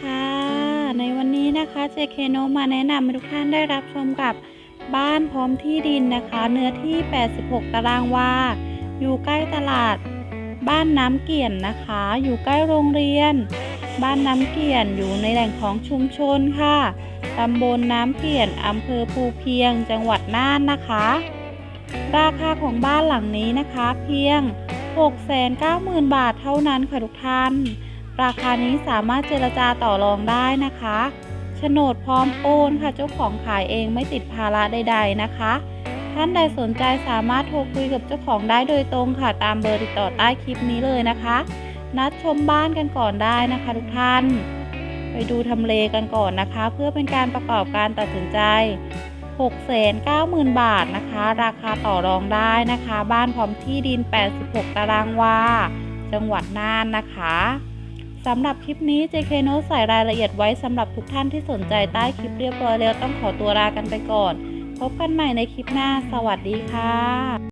ค่ะ ในวันนี้นะคะ JK โนมาแนะนำให้ทุกท่านได้รับชมกับบ้านพร้อมที่ดินนะคะ เนื้อที่ 86 ตารางวา อยู่ใกล้ตลาด บ้านน้ำเกี่ยนนะคะ อยู่ใกล้โรงเรียน บ้านน้ำเกี่ยนอยู่ในแหล่งของชุมชนค่ะตำบลน้ำเกี่ยนอำเภอภูเพียง จังหวัดน่านนะคะ ราคาของบ้านหลังนี้นะคะ เพียง 690,000 บาทเท่านั้นค่ะทุกท่าน ราคานี้สามารถเจรจาต่อรองได้นะคะโฉนดพร้อมโอนค่ะเจ้าของขายเองไม่ติดภาระใด ๆนะคะ ท่านใดสนใจสามารถโทรคุยกับเจ้าของได้โดยตรงค่ะตามเบอร์ติดต่อใต้คลิปนี้เลยนะคะ นัดชมบ้านกันก่อนได้นะคะ ทุกท่าน ไปดูทำเลกันก่อนนะคะ เพื่อเป็นการประกอบการตัดสินใจ 690,000 บาทนะคะ ราคาต่อรองได้นะคะ บ้านพร้อมที่ดิน 86 ตารางวาจังหวัดน่านนะคะ สำหรับคลิปนี้ JK n o t ใส่รายละเอียดไว้สำหรับทุกท่านที่สนใจใต้คลิปเรียบร้อยแล้วต้องขอตัวลากันไปก่อน พบกันใหม่ในคลิปหน้า สวัสดีค่ะ